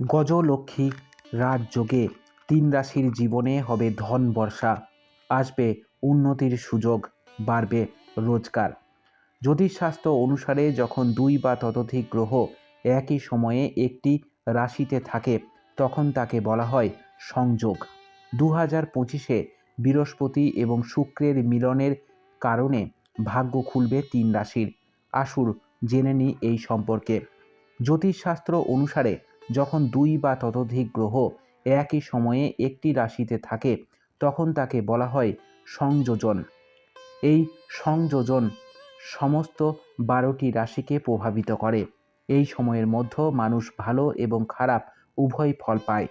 গজলক্ষ্মী রাজযোগে তিন রাশির জীবনে হবে ধন বর্ষা। আসবে উন্নতির সুযোগ, বাড়বে রোজগার। জ্যোতিষশাস্ত্র অনুসারে যখন দুই বা ততোধিক গ্রহ একই সময়ে একটি রাশিতে থাকে, তখন তাকে বলা হয় সংযোগ। দু হাজার পঁচিশে বৃহস্পতি এবং শুক্রের মিলনের কারণে ভাগ্য খুলবে তিন রাশির। আসুর, জেনে নিই এই সম্পর্কে। জ্যোতিষশাস্ত্র অনুসারে যখন দুই বা ততোধিক গ্রহ একই সময়ে একটি রাশিতে থাকে, তখন তাকে বলা হয় সংযোজন। এই সংযোজন সমস্ত বারোটি রাশিকে প্রভাবিত করে। এই সময়ের মধ্যে মানুষ ভালো এবং খারাপ উভয় ফল পায়।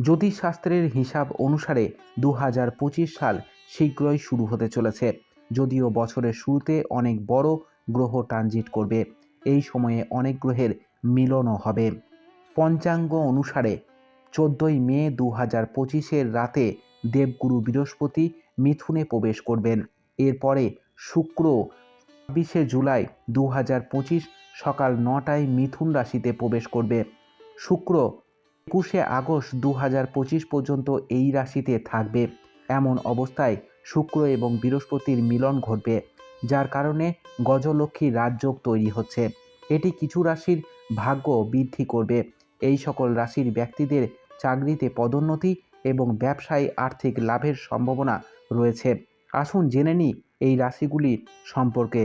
জ্যোতিষশাস্ত্রের হিসাব অনুসারে দু হাজার পঁচিশ সাল শীঘ্রই শুরু হতে চলেছে, যদিও বছরের শুরুতে অনেক বড় গ্রহ ট্রানজিট করবে। এই সময়ে অনেক গ্রহের মিলনও হবে। পঞ্চাঙ্গ অনুসারে চোদ্দই মে দু হাজার পঁচিশের রাতে দেবগুরু বৃহস্পতি মিথুনে প্রবেশ করবেন। এরপরে শুক্র ছাব্বিশে জুলাই দু হাজার পঁচিশ সকাল নটায় মিথুন রাশিতে প্রবেশ করবে। শুক্র একুশে আগস্ট দু হাজার পঁচিশ পর্যন্ত এই রাশিতে থাকবে। এমন অবস্থায় শুক্র এবং বৃহস্পতির মিলন ঘটবে, যার কারণে গজলক্ষ্মী রাজযোগ তৈরি হচ্ছে। এটি কিছু রাশির ভাগ্য বৃদ্ধি করবে। এই সকল রাশির ব্যক্তিদের চাকরিতে পদোন্নতি এবং ব্যবসায় আর্থিক লাভের সম্ভাবনা রয়েছে। আসুন জেনে নিই এই রাশিগুলি সম্পর্কে।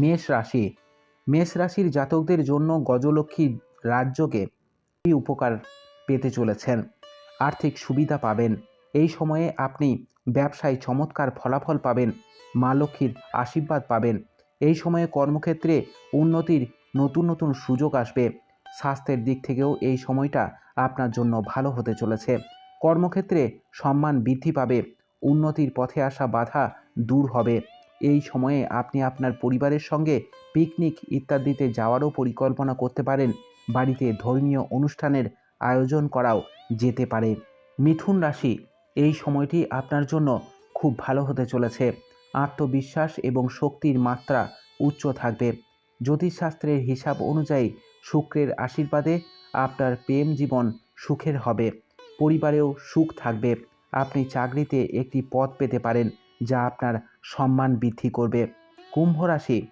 মেষ রাশি। মেষ রাশির জাতকদের জন্য গজলক্ষ্মীর রাজ্যকে উপকার পেতে চলেছেন। আর্থিক সুবিধা পাবেন। এই সময়ে আপনি ব্যবসায় চমৎকার ফলাফল পাবেন। মা লক্ষ্মীর আশীর্বাদ পাবেন। এই সময়ে কর্মক্ষেত্রে উন্নতির নতুন নতুন সুযোগ আসবে। স্বাস্থ্যের দিক থেকেও এই সময়টা আপনার জন্য ভালো হতে চলেছে। কর্মক্ষেত্রে সম্মান বৃদ্ধি পাবে, উন্নতির পথে আসা বাধা দূর হবে। এই সময়ে আপনি আপনার পরিবারের সঙ্গে পিকনিক ইত্যাদিতে যাওয়ারও পরিকল্পনা করতে পারেন। বাড়িতে ধর্মীয় অনুষ্ঠানের আয়োজন করাও যেতে পারে। মিথুন রাশি, এই সময়টি আপনার জন্য খুব ভালো হতে চলেছে। আত্মবিশ্বাস এবং শক্তির মাত্রা উচ্চ থাকবে। জ্যোতিষশাস্ত্রের হিসাব অনুযায়ী শুক্রের আশীর্বাদে আপনার প্রেম জীবন সুখের হবে। পরিবারেও সুখ থাকবে। আপনি চাকরিতে একটি পদ পেতে পারেন, যা আপনার সম্মান বৃদ্ধি করবে। কুম্ভ রাশি,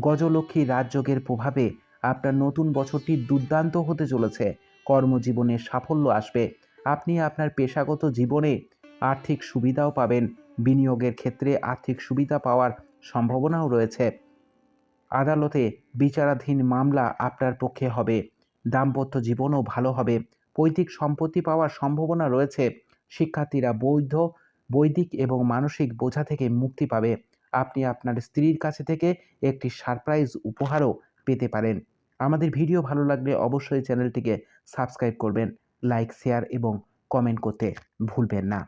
গজলক্ষ্মী রাজযোগের প্রভাবে আপনার নতুন বছরটি দুর্দান্ত হতে চলেছে। কর্মজীবনে সাফল্য আসবে। আপনি আপনার পেশাগত জীবনে আর্থিক সুবিধাও পাবেন। বিনিয়োগের ক্ষেত্রে আর্থিক সুবিধা পাওয়ার সম্ভাবনাও রয়েছে। আদালতে বিচারাধীন মামলা আপনার পক্ষে হবে। দাম্পত্য জীবনও ভালো হবে। পৈতৃক সম্পত্তি পাওয়ার সম্ভাবনা রয়েছে। শিক্ষার্থীরা বৈধ, বৈদিক এবং মানসিক বোঝা থেকে মুক্তি পাবে। আপনি আপনার স্ত্রীর কাছে থেকে একটি সারপ্রাইজ উপহারও পেতে পারেন। আমাদের ভিডিও ভালো লাগলে অবশ্যই চ্যানেলটিকে সাবস্ক্রাইব করবেন, লাইক, শেয়ার এবং কমেন্ট করতে ভুলবেন না।